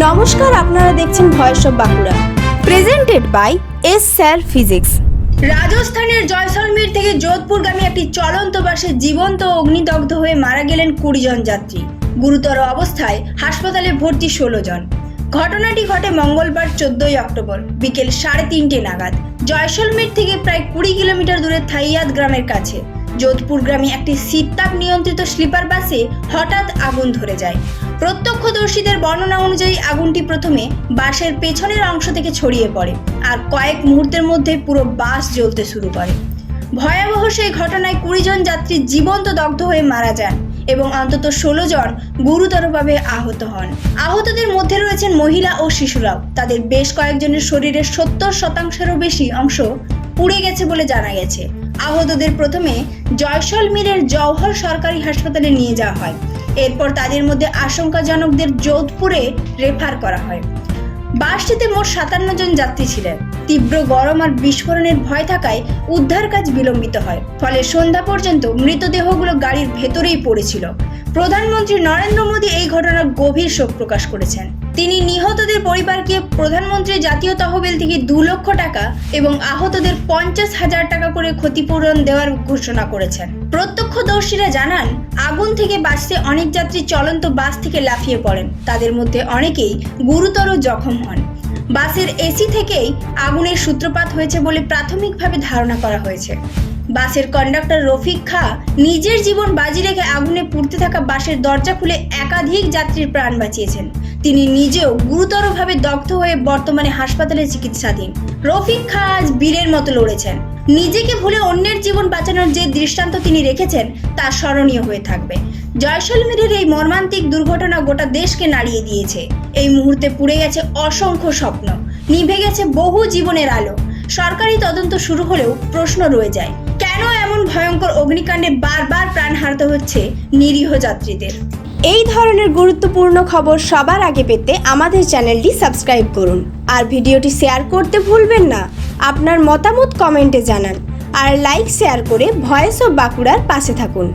নমস্কার, আপনারা দেখছেন voice of Bankura. Presented by S sir physics রাজস্থানের জয়সলমীর থেকে যোধপুরগামী একটি চলন্ত বাসে জীবন্ত অগ্নিদগ্ধ হয়ে মারা গেলেন কুড়ি জন যাত্রী। গুরুতর অবস্থায় হাসপাতালে ভর্তি ষোলো জন। ঘটনাটি ঘটে মঙ্গলবার চোদ্দই অক্টোবর, বিকেল সাড়ে তিনটে নাগাদ। জয়সলমীর থেকে প্রায় কুড়ি কিলোমিটার দূরে থাইয়াদ গ্রামের কাছে। যোধপুরগ্রামে একটি শীততাপ নিয়ন্ত্রিত স্লিপার বাসে হঠাৎ আগুন ধরে যায়। প্রত্যক্ষদর্শীদের বর্ণনা অনুযায়ী আগুনটি প্রথমে বাসের পেছনের অংশ থেকে ছড়িয়ে পড়ে আর কয়েক মুহূর্তের মধ্যে পুরো বাস জ্বলতে শুরু করে। ভয়াবহ সেই ঘটনায় কুড়ি জন যাত্রী জীবন্ত দগ্ধ হয়ে মারা যান এবং অন্তত ষোলো জন গুরুতরভাবে আহত হন। আহতদের মধ্যে রয়েছেন মহিলা ও শিশুরাও। তাদের বেশ কয়েকজনের শরীরের সত্তর শতাংশেরও বেশি অংশ পুড়ে গেছে বলে জানা গেছে। আহতদের প্রথমে জয়সলমীরের জওহর সরকারি হাসপাতালে নিয়ে যাওয়া হয়। এরপর তাদের মধ্যে আশঙ্কাজনকদের যোধপুরে রেফার করা হয়। বাসটিতে মোট সাতান্ন জন যাত্রী ছিলেন। তীব্র গরম আর বিস্ফোরণের ভয় থাকায় উদ্ধার কাজ বিলম্বিত হয়। ফলে সন্ধ্যা পর্যন্ত মৃতদেহগুলো গাড়ির ভেতরেই পড়েছিল। প্রধানমন্ত্রী নরেন্দ্র মোদী এই ঘটনার গভীর শোক প্রকাশ করেছেন। তিনি নিহতদের পরিবারকে প্রধানমন্ত্রী জাতীয় তহবিল থেকে দু লক্ষ টাকা এবং আহতদের পঞ্চাশ হাজার টাকা করে ক্ষতিপূরণ দেওয়ার ঘোষণা করেছেন। প্রত্যক্ষদর্শীরা জানান, আগুন থেকে বাঁচতে অনেক যাত্রী চলন্ত বাস থেকে লাফিয়ে পড়েন। তাদের মধ্যে অনেকেই গুরুতর জখম হন। বাসের এসি থেকেই আগুনের সূত্রপাত হয়েছে বলে প্রাথমিকভাবে ধারণা করা হয়েছে। বাসের কন্ডাক্টর রফিক খা নিজের জীবন বাজি রেখে আগুনে পুড়তে থাকা বাসের দরজা খুলে একাধিক যাত্রীর প্রাণ বাঁচিয়েছেন। তিনি নিজেও গুরুতরভাবে দগ্ধ হয়ে বর্তমানে হাসপাতালে চিকিৎসাধীন। রফিক খা আজ বীরের মতো লড়েছেন। নিজেকে ভুলে অন্যের জীবন বাঁচানোর যে দৃষ্টান্ত তিনি রেখেছেন, তা স্মরণীয় হয়ে থাকবে। জয়সলমীরের এই মর্মান্তিক দুর্ঘটনা গোটা দেশকে নাড়িয়ে দিয়েছে। এই মুহূর্তে পুড়ে গেছে অসংখ্য স্বপ্ন। নিভে গেছে বহু জীবনের আলো। সরকারি তদন্ত শুরু হলেও প্রশ্ন রয়ে যায় এমন ভয়ঙ্কর অগ্নিকাণ্ডে বারবার প্রাণ হারাতে হচ্ছে নিরীহ যাত্রীদের? এই ধরনের গুরুত্বপূর্ণ খবর সবার আগে পেতে আমাদের চ্যানেলটি সাবস্ক্রাইব করুন। আর ভিডিওটি শেয়ার করতে ভুলবেন না। আপনার মতামত কমেন্টে জানান। আর লাইক, শেয়ার করে ভয়েস অফ বাঁকুড়ার পাশে থাকুন।